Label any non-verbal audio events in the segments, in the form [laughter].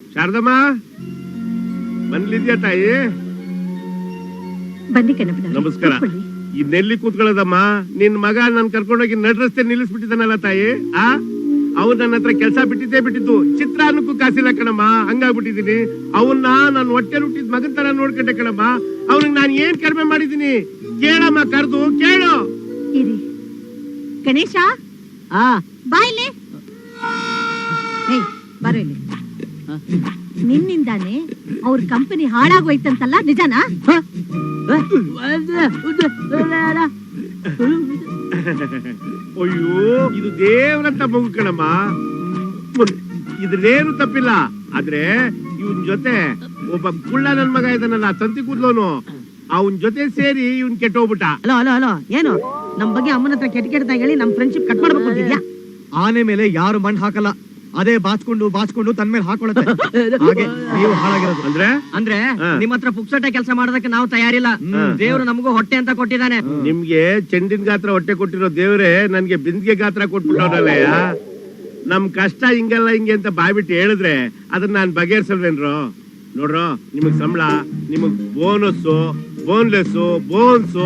ಶಾರದಮ್ಮ ಬಂದ್ಲಿದ್ಯಾ ತಾಯಿ? ಬನ್ನಿ ಕಣಪ್ಪ ನಮಸ್ಕಾರ. ಇನ್ನೆಲ್ಲಿ ಕೂತ್ಕೊಳ್ಳೋದಮ್ಮ ನಿನ್ ಮಗ ನನ್ ಕರ್ಕೊಂಡೋಗಿ ನಡ್ರಸ್ತೆ ನಿಲ್ಲಿಸ್ಬಿಟ್ಟಿದ್ದಾನಲ್ಲ ತಾಯಿ ಆ? ಅವ್ ನನ್ನ ಹತ್ರ ಕೆಲ್ಸ ಬಿಟ್ಟಿದ್ದೇ ಬಿಟ್ಟಿದ್ದು. ಚಿತ್ರಾನ್ನಕ್ಕೂ ಕಾಸಿಲ್ಲ ಕಣಮ್ಮ ಹಂಗಾಗ್ಬಿಟ್ಟಿದೀನಿ ಅವನ್ನ ನಾನು ಹೊಟ್ಟೆ ಹುಟ್ಟಿದ ಮಗನ್ ತರ ನೋಡ್ಕೊಂಡೆ ಕಣಮ್ಮ. ಅವ್ನಿಗೆ ನಾನು ಏನ್ ಕಡಿಮೆ ಮಾಡಿದೀನಿ ಕೇಳಮ್ಮ ಕರೆದು ಕೇಳು. ಇರಿ. ಗಣೇಶ? ಆ. ಬಾ ಇಲ್ಲಿ. ಏಯ್ ಬರೋ ಇಲ್ಲಿ. ನಿನ್ನಿಂದಾನೆ ಅವ್ರ ಕಂಪನಿ ಹಾಳಾಗೋಯ್ತಂತಲ್ಲ ನಿಜನಾ? ಅಯ್ಯೋ ಇದು ದೇವ್ರಂತ ಮಗು ಕಣಮ್ಮ. ಇದ್ರೇನು ತಪ್ಪಿಲ್ಲ. ಆದ್ರೆ ಇವನ್ ಜೊತೆ ಒಬ್ಬ ಕುಳ್ಳ ನನ್ ಮಗ ಇದ್ದನಲ್ಲ ತಂತಿ ಕೂದ್ಲೋನು. ಅವನ್ ಜೊತೆ ಸೇರಿ ಇವನ್ ಕೆಟ್ಟೋಗ್ಬಿಟ್ಟ. ಹಲೋ ಹಲೋ ಹಲೋ ಏನು? ನಮ್ ಬಗ್ಗೆ ಅಮ್ಮನ ಹತ್ರ ಕೆಟ್ಟ ಕೆಟ್ಟದಾಗ ಹೇಳಿ ನಮ್ ಫ್ರೆಂಡ್ಶಿಪ್ ಕಟ್ ಮಾಡ್ಬೇಕು ಅಂತಿದ್ಯಾ? ಆನೆ ಮೇಲೆ ಯಾರು ಮಣ್ಣು ಹಾಕಲ್ಲ. ಅದೇ ಬಾಚ್ಕೊಂಡು ಬಾಚ್ಕೊಂಡು ತನ್ ಮೇಲೆ ಹಾಕೊಳ್ಳುತ್ತೆ [laughs] ಹಾಗೆ ನೀವು ಹಾಳಾಗಿರೋದು. ಅಂದ್ರೆ? ಅಂದ್ರೆ ಹಾ. ನಿಮ್ ಹತ್ರ ಪುಕ್ಸಟ್ಟೆ ಕೆಲಸ ಮಾಡೋದಕ್ಕೆ ನಾವು ತಯಾರಿಲ್ಲ. ದೇವ್ರು ನಮಗೂ ಹೊಟ್ಟೆ ಅಂತ ಕೊಟ್ಟಿದ್ದಾನೆ. ನಿಮ್ಗೆ ಚೆಂಡಿನ ಗಾತ್ರ ಹೊಟ್ಟೆ ಕೊಟ್ಟಿರೋ ದೇವ್ರೆ ನನ್ಗೆ ಬಿಂದಿಗೆ ಗಾತ್ರ ಕೊಟ್ಬಿಟ್ಟವನಲ್ಲಯ್ಯ ನಮ್ ಕಷ್ಟ ಹಿಂಗಲ್ಲ ಹಿಂಗೆ ಅಂತ ಬಾಯ್ಬಿಟ್ಟು ಹೇಳಿದ್ರೆ ಅದನ್ನ ನಾನ್ ಬಗೆಹರಿಸಲ್ವೇನ್ರು? ನೋಡ್ರೋ ನಿಮಗ್ ಸಂಬಳ ನಿಮಗ್ bonus boneless bones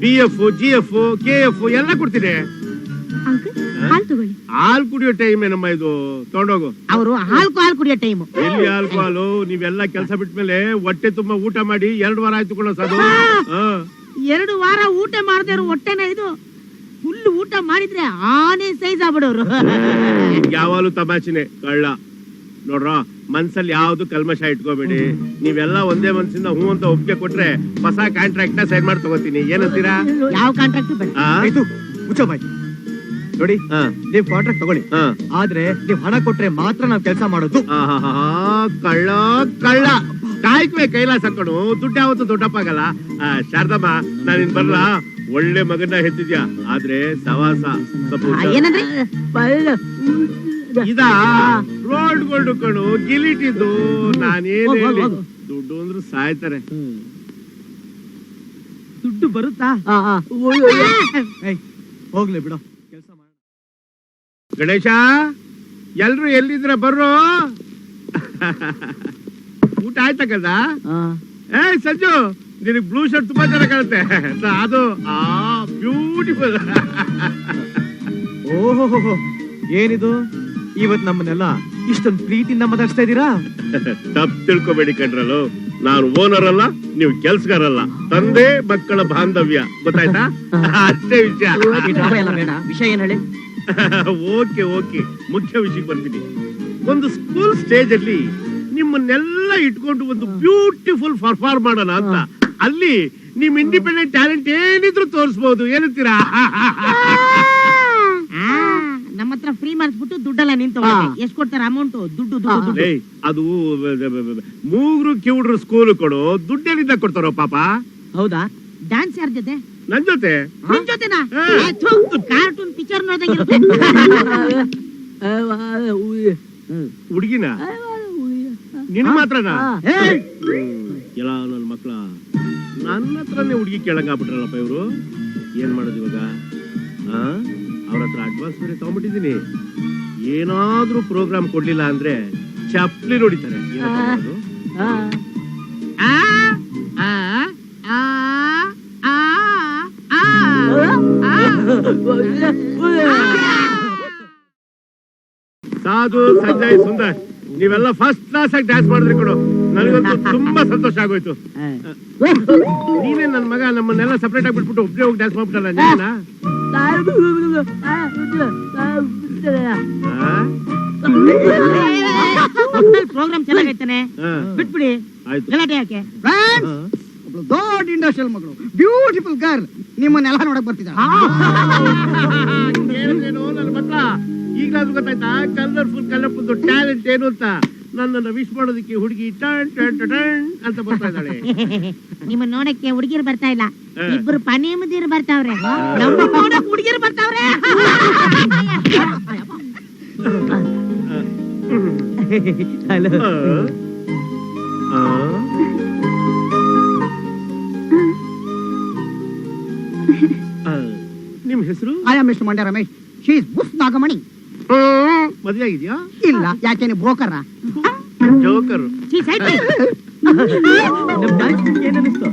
B F G F K F ಎಲ್ಲ ಕೊಡ್ತೀನಿ. ಹಾಲು ತಗೊಳ್ಳಿ. ಹಾಲ್ ಕುಡಿಯೋ ಟೈಮ್ ಏನಮ್ಮ ಇದು? ತಗೊಂಡೋಗು. ಅವರು ಹಾಲು ಹಾಲು ಕುಡಿಯೋ ಟೈಮ್ ಎಲ್ಲಿ ಆಲ್ಕೋಹಾಲು ನೀವೆಲ್ಲ ಕೆಲಸ ಬಿಟ್ಮೇಲೆ ಹೊಟ್ಟೆ ತುಂಬಾ ಊಟ ಮಾಡಿ ಎರಡು ವಾರ ಆಯ್ತು ಕೊಡೋ ಸಾಧು. ಎರಡು ವಾರ ಊಟ ಮಾಡದೆ ಇರೋ ಹೊಟ್ಟೆನ ಇದು ಫುಲ್ ಊಟ ಮಾಡಿದ್ರೆ ಆನೆ ಸೈಜ್ ಆಗ್ಬಿಡೋರು. ಯಾವಾಗಲೂ ತಮಾಷೆನೆ ಕಳ್ಳ. ನೋಡ್ರ ಮನ್ಸಲ್ಲಿ ಯಾವ್ದು ಕಲ್ಮಶ ಇಟ್ಕೋಬೇಡಿ. ನೀವೆಲ್ಲ ಒಂದೇ ಮನ್ಸಿಂದ ಹೂ ಅಂತ ಒಪ್ಪಿಗೆ ಕೊಟ್ರೆ ಹೊಸ ಕಾಂಟ್ರಾಕ್ಟ್ನ ಸೈನ್ ಮಾಡಿ ತಗೋತೀನಿ. ಏನಂತೀರಾ? ಯಾವ ಕಾಂಟ್ರಾಕ್ಟ್ ಇದು ಮುಚ್ಚೋ ಬಾಯ್. ನೋಡಿ. ನೀವ್ ಕಾಂಟ್ರಾಕ್ಟ್ ತಗೊಳ್ಳಿ. ಆದ್ರೆ ನೀವ್ ಹಣ ಕೊಟ್ರೆ ಮಾತ್ರ ನಾವ್ ಕೆಲಸ ಮಾಡೋದು. ಆಹಾಹಾ, ಕಳ್ಳ ಕಳ್ಳ. ಕಾಯ್ಕುವೆ ಕೈಲಾಸ ಕಣು ದುಡ್ಡು ಯಾವತ್ತು ದೊಡ್ಡಪ್ಪ ಆಗಲ್ಲ. ಆ, ಶಾರದಮ್ಮ ನಾನಿನ್ ಬರ್ಲ. ಒಳ್ಳೆ ಮಗನ ಹೆತ್ತಿದ್ಯಾ? ಆದ್ರೆ ಸವಾಸ ಏನಂದ್ರೆ? ಇದ? ರೋಡ್ ಗೋಲ್ಡ್ ಕಣು ಗಿಲಿಟಿದ್ದು. ನಾನೇನ್. ದುಡ್ಡು ಅಂದ್ರೆ ಸಾಯ್ತಾರೆ. ದುಡ್ಡು ಬರುತ್ತಾ? ಹೋಗ್ಲಿ ಬಿಡೋ. ಗಣೇಶ ಎಲ್ರು ಎಲ್ಲಿದ್ರ ಬರ್ರೋ? [laughs] ಊಟ ಆಯ್ತಾ ಕದ ಏ ಸಂಜು ನಿನಗ್ ಬ್ಲೂ ಶರ್ಟ್ ತುಂಬಾ ಚೆನ್ನಾಗಿ ಕಾಣುತ್ತೆ. ಅದು ಆ ಬ್ಯೂಟಿಫುಲ್ ಓಹೋ ಏನಿದು? ಇವತ್ ನಮ್ಮನ್ನೆಲ್ಲ ಇಷ್ಟೊಂದು ಪ್ರೀತಿಯಿಂದ ಮಾತಾಡ್ಸ್ತಾ ಇದೀರಾ [laughs] ತಪ್ಪು ತಿಳ್ಕೊಬೇಡಿ ಕಣ್ರಲ್ಲು. ನಾನು ಓನರ್ ಅಲ್ಲ ನೀವು ಕೆಲ್ಸಗಾರಲ್ಲ. ತಂದೆ ಮಕ್ಕಳ ಬಾಂಧವ್ಯ. ಗೊತ್ತಾಯ್ತಾ? [laughs] ಅಷ್ಟೇ ವಿಷಯ. ವಿಷಯ ಏನ್ ಹೇಳಿ? [laughs] Okay okay. ಮುಖ್ಯ ವಿಷಯಕ್ಕೆ ಬರ್ತೀನಿ ಒಂದು ಸ್ಕೂಲ್ ಸ್ಟೇಜ್ ಅಲ್ಲಿ ನಿಮ್ಮನ್ನೆಲ್ಲ ಇಟ್ಕೊಂಡು ಒಂದು ಬ್ಯೂಟಿಫುಲ್ ಪರ್ಫಾರ್ಮ್ ಮಾಡೋಣ ಅಂತ. ಅಲ್ಲಿ ನಿಮ್ ಇಂಡಿಪೆಂಡೆಂಟ್ ಟ್ಯಾಲೆಂಟ್ ಏನಿದ್ರು ತೋರಿಸಬಹುದು ಏನಂತೀರಾ [laughs] ನಮ್ಮ ಹತ್ರ ಫ್ರೀ ಮಾಡಿಸ್ಬಿಟ್ಟು ದುಡ್ಡೆಲ್ಲ ನಿಂತು ಎಷ್ಟು ಕೊಡ್ತಾರೆ ಅಮೌಂಟ್ ದುಡ್ಡು ದುಡ್ಡು ಅದು ಮೂಗ್ರು ಕಿವುಡ್ರು ಸ್ಕೂಲ್ ಕೊಡು ದುಡ್ಡೆಲ್ಲಿಂದ ಕೊಡ್ತಾರೋ ಪಾಪ? ಹೌದಾ? ಡ್ಯಾನ್ಸ್ ಯಾರ ಜೊತೆ? ನನ್ ಜೊತೆ? ನಿನ್ ಜೊತೆನಾ? ಹಾ. ಕಾರ್ಟೂನ್ ಪಿಕ್ಚರ್ ನೋಡ್ದಂಗಿರುತ್ತೆ ಹುಡುಗಿನ? ನಿನ್ ಮಾತ್ರನಾ! ಎಲ್ಲ ನನ್ನ ಮಕ್ಳ. ನನ್ನ ಹತ್ರನೇ ಹುಡುಗಿ ಕೇಳಂಗಾಗ್ಬಿಟ್ರಲ್ಲಪ್ಪ ಇವರು. ಏನ್ ಮಾಡೋದು ಇವಾಗ? ಆ? ಅವ್ರ ಹತ್ರ ಅಡ್ವಾನ್ಸ್ ಬೇರೆ ತಗೊಂಡ್ಬಿಟ್ಟಿದ್ದೀನಿ. ಏನಾದ್ರೂ ಪ್ರೋಗ್ರಾಮ್ ಕೊಡ್ಲಿಲ್ಲ ಅಂದ್ರೆ ಚಪ್ಲಿ ನೋಡಿತಾರೆ ಏನಪ್ಪ ಮಾಡೋದು? ಸಾಧು ಸಂಜಯ್ ಸುಂದರ್ ನೀವೆಲ್ಲ ಫಸ್ಟ್ ಕ್ಲಾಸ್ ಆಗಿ ಡ್ಯಾನ್ಸ್ ಮಾಡಿದ್ರಿ ಕೊಡು. ನನಗಂತೂ ತುಂಬಾ ಸಂತೋಷ ಆಗೋಯ್ತು. ನೀನೇ ನನ್ನ ಮಗ ನಮ್ಮನ್ನೆಲ್ಲ ಸಪರೇಟ್ ಆಗಿ ಬಿಟ್ಬಿಟ್ಟು ಒಬ್ಬನೇ ಹೋಗಿ ಡ್ಯಾನ್ಸ್ ಮಾಡ್ಬಿಟ್ಟಲ್ಲ ನೀನಾ ಪ್ರೋಗ್ರಾಮ್ ಚೆನ್ನಾಗೈತಾನೆ. ಬಿಟ್ಬಿಡಿ. ಗಲಾಟೆ ಯಾಕೆ? ದೊಡ್ಡ ಇಂಡಸ್ಟ್ರಿಯಲ್ ಮಗಳು. ಬ್ಯೂಟಿಫುಲ್ ಗರ್ಲ್ ನಿಮ್ಮನ್ನೆಲ್ಲ ನೋಡಕ್ ಬರ್ತಿದ್ದಾರೆ [laughs] ಈಗಲಾದ್ರೂ ಗೊತ್ತಾಯ್ತಾ? ಕಲರ್ಫುಲ್ ಕಲರ್ಫುಲ್ ಟ್ಯಾಲೆಂಟ್ ಏನು ಅಂತ ನನ್ನನ್ನು ವಿಶ್ ಮಾಡೋದಕ್ಕೆ ಹುಡುಗಿ ಟನ್ ಟನ್ ಟನ್ ಟನ್ ಅಂತ ಬರ್ತಾ ಇದ್ದಾಳೆ. [laughs] ನಿಮ್ಮ ನೋಡಕ್ಕೆ ಹುಡುಗಿರು ಬರ್ತಾ ಇಲ್ಲ. ಇಬ್ರು ಪನಿ ಮುದಿರು ಬರ್ತಾವ್ರೆ. ನಮ್ಮ ನೋಡಕ್ ಹುಡುಗಿರು ಬರ್ತಾವ್ರೆ. ಹಲೋ. ಆ? ಆ? ಆ, ನಿಮ್ ಹೆಸರು? I am mister Mandya Ramesh she's ಬುಸ್ ನಾಗಮಣಿ ಮದ್ವೆ ಆಗಿದ್ಯಾ? ಇಲ್ಲ ಯಾಕೆ ನೀವು ಬ್ರೋಕರ? ಜೋಕರ್. ಛೀ, ಸೈಡ್ ನಮ್ ಡ್ಯಾನ್ಸ್ ಏನ್ ಅನಿಸ್ತು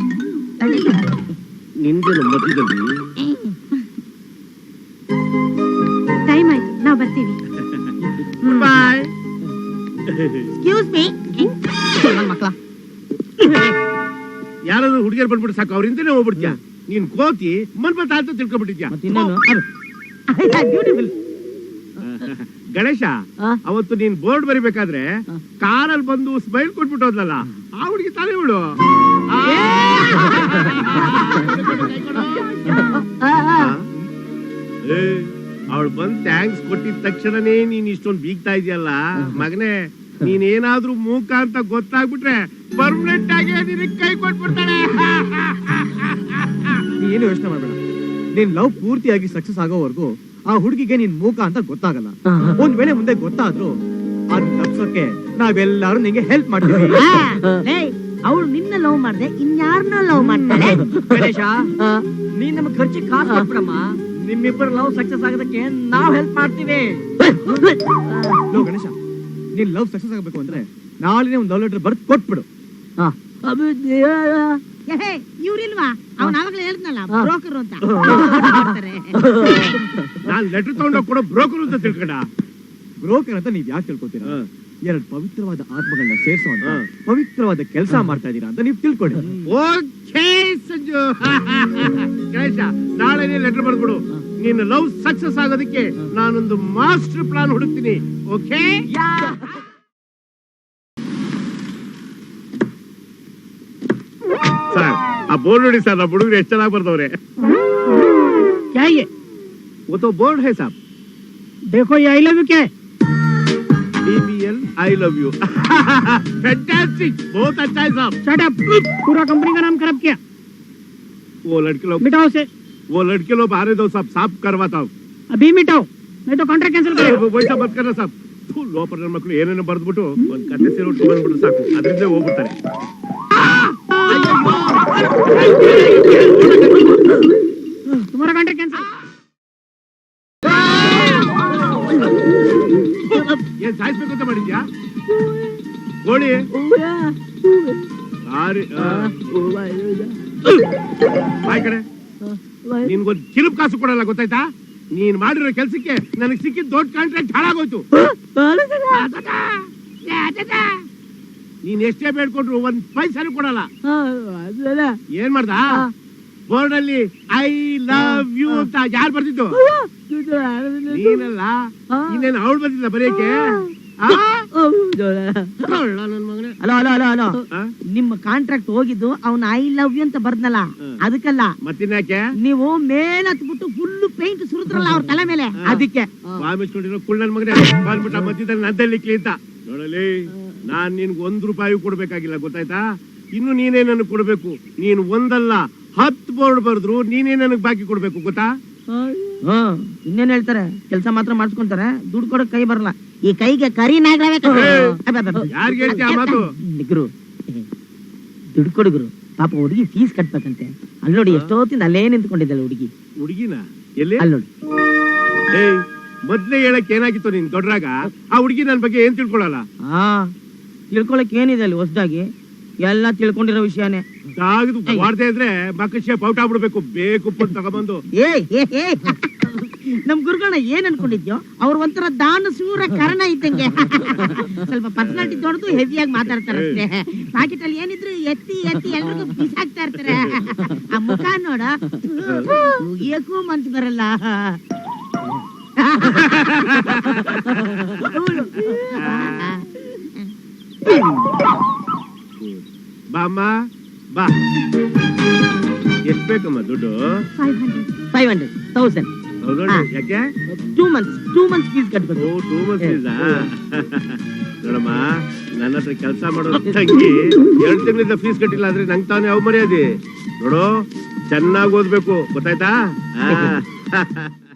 ನಿಂದೇನು ಮಧ್ಯದಲ್ಲಿ ಟೈಮ್ ಆಯ್ತು ನಾವು ಬರ್ತೀವಿ. ಬಾಯ್ ಎಕ್ಸ್ಕ್ಯೂಸ್ ಮೀ ಮಕ್ಕಳ ಯಾರಾದ್ರೂ ಹುಡುಗಿಯರು ಬಂದ್ಬಿಟ್ಟು ಸಾಕು ಅವ್ರಿಂದನೇ ಹೋಗ್ಬಿಡ್ತೀಯ. ನೀನ್ ಕೋತಿ ಮನ್ಮತ ಅಂತ ತಿಳ್ಕೊಬಿಟ್ಟಿದ್ಯಾ ಬ್ಯೂಟಿಫುಲ್ [laughs] ಗಣೇಶ ಅವತ್ತು ನೀನ್ ಬೋರ್ಡ್ ಬರಿಬೇಕಾದ್ರೆ ಕಾರಲ್ಲಿ ಬಂದು ಸ್ಮೈಲ್ ಕೊಟ್ಬಿಟ್ಟು ಹೋದ್ಲಲ್ಲ ಆ. ಹುಡುಗಿ ತಾನೇ ಇವಳು ಅವಳು ಬಂದ್ ಥ್ಯಾಂಕ್ಸ್ ಕೊಟ್ಟಿದ ತಕ್ಷಣನೇ ನೀನ್ ಇಷ್ಟೊಂದು ಬೀಗ್ತಾ ಇದೆಯಲ್ಲ ಮಗನೇ ನೀನೇನಾದ್ರೂ ಮೂಕ ಅಂತ ಗೊತ್ತಾಗ್ಬಿಟ್ರೆ ಪರ್ಮನೆಂಟ್ ಆಗಿ ನಿನಗ್ ಕೈ ಕೊಟ್ಬಿಡ್ತಾಳೆ. ಏನು ಯೋಚನೆ ಮಾಡ್ಬೇಡ. ನೀನ್ ಲವ್ ಪೂರ್ತಿಯಾಗಿ ಸಕ್ಸಸ್ ಆಗೋವರೆಗೂ ಆ ಹುಡುಗಿಗೆ ನಿನ್ ಮೂಕ ಅಂತ ಗೊತ್ತಾಗಲ್ಲ. ಒಂದ್ ವೇಳೆ ಮುಂದೆ ಗೊತ್ತಾದ್ರು ಅದ್ ತಪ್ಸೋಕೆ ನಾವೆಲ್ಲಾರು ನಿಂಗೆ ಹೆಲ್ಪ್ ಮಾಡ್ತೀವಿ. ಅವಳು ನಿನ್ನ ಲವ್ ಮಾಡ್ದೆ ಇನ್ಯಾರನ್ನ ಲವ್ ಮಾಡ್ತಾಳೆ? ಗಣೇಶ ನೀನ್ ನಮ್ ಖರ್ಚಿ ಕಾಸು ಕೊಟ್ಬಿಡಮ್ಮ. ನಿಮ್ಮಿಬ್ಬರ ಲವ್ ಸಕ್ಸಸ್ ಆಗೋದಕ್ಕೆ ನಾವ್ ಹೆಲ್ಪ್ ಮಾಡ್ತೀವಿ. ಲೋ ಗಣೇಶ ನೀನ್ ಲವ್ ಸಕ್ಸಸ್ ಆಗ್ಬೇಕು ಅಂದ್ರೆ ನಾಳೆ ಒಂದ್ ಲವ್ ಲೆಟರ್ ಬರ್ದು ಕೊಟ್ಬಿಡು. ಏಹೇ, ಇವ್ರಿಲ್ವಾ? ಅವ್ನ ಆವಾಗಲೇ ಹೇಳಿದ್ನಲ್ಲ ಬ್ರೋಕರ್ ಅಂತ. ಮಾಡ್ತಾರೆ. ನಾನ್ ಲೆಟರ್ ತಗೊಂಡೋಗ್ ಕೊಡೋ ಬ್ರೋಕರ್ ಅಂತ ತಿಳ್ಕೊಂಡ. ಬ್ರೋಕರ್ ಅಂತ ನೀವ್ ಯಾಕೆ ತಿಳ್ಕೊತೀರಾ? ಎರಡ್ ಪವಿತ್ರವಾದ ಆತ್ಮಗಳನ್ನ ಸೇರಿಸೋ ಅಂತ ಪವಿತ್ರವಾದ ಕೆಲಸ ಮಾಡ್ತಾ ಇದೀರಾ ಅಂತ ನೀವು ತಿಳ್ಕೊಳ್ಳಿ ಓಕೆ ಸಂಜು. ನಾಳೆ ನಾಳೆನೇ ಲೆಟರ್ ಬರ್ಬಿಡು ನಿನ್ನ ಲವ್ ಸಕ್ಸಸ್ ಆಗೋದಕ್ಕೆ ನಾನೊಂದು ಮಾಸ್ಟರ್ ಪ್ಲಾನ್ ಹುಡುಕ್ತೀನಿ. ಓಕೆ ಸರ್ ಆ ಬೋರ್ಡ್ ನೋಡಿ ಸರ್ ನಮ್ಮ ಹುಡುಗರು ಎಷ್ಟು ಚೆನ್ನಾಗಿ ಬರ್ದವ್ರೆ क्या ये वो तो बोर्ड है साहब देखो ये आई लव यू क्या है BBL I love you [laughs] fantastic बहुत अच्छा है साहब शट अप पूरा कंपनी का नाम खराब किया वो लड़के लोग मिटाओ उसे वो लड़के लोग आ रहे दो साहब साफ करवाता हूँ अभी मिटाओ नहीं तो कॉन्ट्रैक्ट कैंसिल करो ವಯಸ್ಸ ಬದುಕಲ್ಲ ಸಾಬ್ ಲೋಪರ್ ನನ್ನ ಮಕ್ಕಳು ಏನೇನೋ ಬರ್ದ್ಬಿಟ್ಟು ಒಂದ್ ಕತೆ ಸೇರಿ ಉಟ್ಕೊಂಡು ಬಂದ್ಬಿಟ್ಟು ಸಾಕು ಅದರಿಂದ ಹೋಗ್ಬಿಡ್ತಾರೆ tomorrow ಕಾಸು ಕೊಡಲ್ಲ ಗೊತ್ತಾಯ್ತಾ ನೀನ್ ಮಾಡಿರೋ ಕೆಲ್ಸಕ್ಕೆ ನನಗೆ ಸಿಕ್ಕಿದ ದೊಡ್ಡ ಕಾಂಟ್ರಾಕ್ಟ್ ಹಾಳಾಗೋಯ್ತು ನೀನ್ ಎಷ್ಟೇ ಬೇಡ್ಕೊಂಡ್ರು ಒಂದ್ ಪೈಸಾನು ಕೊಡಲ್ಲ. ಏನ್ ಮಾಡ್ದ? ಬೋರ್ಡ್ ಅಲ್ಲಿ ಐ ಲವ್ ಯು ಅಂತ ಯಾರು ಬರ್ತಿದ್ದು ನೀನಲ್ಲ? ಇನ್ನೇನು ಅವಳು ಬರ್ತಿದ್ದ ಬರೆಯಕ್ಕೆ? ನಿಮ್ಮ ಕಾಂಟ್ರಾಕ್ಟ್ ಹೋಗಿದ್ದು ಅವ್ನ ಐ ಲವ್ ಯು ಅಂತ ಬರ್ದಲ್ಲ. ಅದಕ್ಕಲ್ಲ. ಮತ್ತಿನ್ಯಾಕೆ ನೀವು ಮೇಲ್ ಹತ್ಬಿಟ್ಟು ಫುಲ್ ಪೇಂಟ್ ಸುರಿದ್ರಲ್ಲ ಅವ್ರ ತಲೆ ಮೇಲೆ. ಅದಕ್ಕೆ. ಸ್ವಾಮಿಸ್ಕೊಂಡಿರೋ ಕುಳ್ಳನ್ ಮಗನೇ. ಬಂದ್ಬಿಟ್ಟ ಮತ್ತಿದ್ದಲ್ಲಿ ನದ್ದಲ್ಲಿಕ್ಲಿ ಅಂತ. ನೋಡಲಿ. ನಾನ್ ನಿನ್ಗೆ ಒಂದ್ ರೂಪಾಯಿ ಕೊಡ್ಬೇಕಾಗಿಲ್ಲ ಗೊತ್ತಾಯ್ತಾ? ಇನ್ನು ನೀನೇ ನನಗೆ ಕೊಡ್ಬೇಕು. ನೀನ್ ಒಂದಲ್ಲ ಹತ್ತು ಬೋರ್ಡ್ ಬರೆದ್ರು ನೀನೇ ನನಗೆ ಬಾಕಿ ಕೊಡ್ಬೇಕು ಗೊತ್ತಾ? ಹಾ ಇನ್ನೇನ್ ಹೇಳ್ತಾರೆ? ಕೆಲಸ ಮಾತ್ರ ಮಾಡಿಸ್ಕೊಂತಾರೆ. ದುಡ್ಡು ಕೊಡಕ್ ಕೈ ಬರಲ್ಲ. ಈ ಕೈಗೆ ಕರಿ ನಾಗರವೇ ಯಾರ್ಗ್ ಹೇಳ್ತೀಯ ಆ ಮಾತು? ಗುರು. ದುಡ್ಡು ಕೊಡು ಗುರು. ಪಾಪ ಹುಡುಗಿ ಫೀಸ್ ಕಟ್ಬೇಕಂತೆ. ಅಲ್ಲಿ ನೋಡಿ ಎಷ್ಟೊತ್ತಿಂದ ಅಲ್ಲೇ ನಿಂತ್ಕೊಂಡಿದ್ದಲ್ಲ ಹುಡುಗಿ. ಹುಡುಗಿನ? ಎಲ್ಲಿ? ಅಲ್ಲಿ ನೋಡಿ. ಮೊದ್ಲೇ ಹೇಳಕ್ ಏನಾಗಿತ್ತು ನೀನ್ ದೊಡ್ಡರಾಗ? ಆ ಹುಡುಗಿ ನನ್ ಬಗ್ಗೆ ಏನ್ ತಿಳ್ಕೊಳಲ್ಲ? ಹಾ ತಿಳ್ಕೊಳಕ್ ಏನಿದೆ ಅಲ್ಲಿ ಹೊಸದಾಗಿ? ಎಲ್ಲ ತಿಳ್ಕೊಂಡಿರೋ ವಿಷಯನೇ. ತಾಗದು ಮಾಡ್ತಾ ಇದ್ರೆ ಮಕ್ಕ ಶೇಪ್ ಔಟ್ ಆಗ್ಬಿಡ್ಬೇಕು. ಬೇಕು ಅಂತ ತಗೊಬಂದು. ಏ ಏ, ಏ. ನಮ್ ಗುರುಗಳನ್ನ ಏನ್ ಅನ್ಕೊಂಡಿದ್ಯೋ ಅವ್ರ ಒಂಥರ ದಾನ ಸೂರ ಕರ್ಣ ಇದ್ದಂಗೆ. ಸ್ವಲ್ಪ ಪರ್ಸನಾಲಿಟಿ ದೊಡ್ಡದು ಹೆವಿಯಾಗಿ ಮಾತಾಡ್ತಾರೆ ಅಷ್ಟೇ. ಪಾಕೆಟ್ ಅಲ್ಲಿ ಏನಿದ್ರು ಎತ್ತಿ ಎತ್ತಿ ಎಲ್ರಿಗೂ ಬಿಸಾಕ್ತಾ ಇರ್ತಾರೆ. ಆ ಮುಖ ನೋಡ. ಮುಗಿಯಕ್ಕೂ ಮನ್ಸು ಬರಲ್ಲ. ಬಾ ಅಮ್ಮ ಬಾ. ಎಷ್ಟು ಬೇಕಮ್ಮ ದುಡ್ಡು? Five hundred five hundred thousand. ಯಾಕೆ? Two months two months fees ಓ ಕಟ್ಬೇಕು ಟೂ ಮಂತ್ಸ್ ನೋಡಮ್ಮ ನನ್ನ ಹತ್ರ ಕೆಲಸ ಮಾಡೋ ತಂಗಿ ಎರಡು ತಿಂಗಳಿಂದ ಫೀಸ್ ಕಟ್ಟಿಲ್ಲ ಅಂದ್ರೆ ನಂಗೆ ತಾನೇ ಯಾವ ಮರ್ಯಾದೆ ನೋಡು ಚೆನ್ನಾಗಿ ಓದ್ಬೇಕು. ಗೊತ್ತಾಯ್ತಾ? ಆ. [laughs]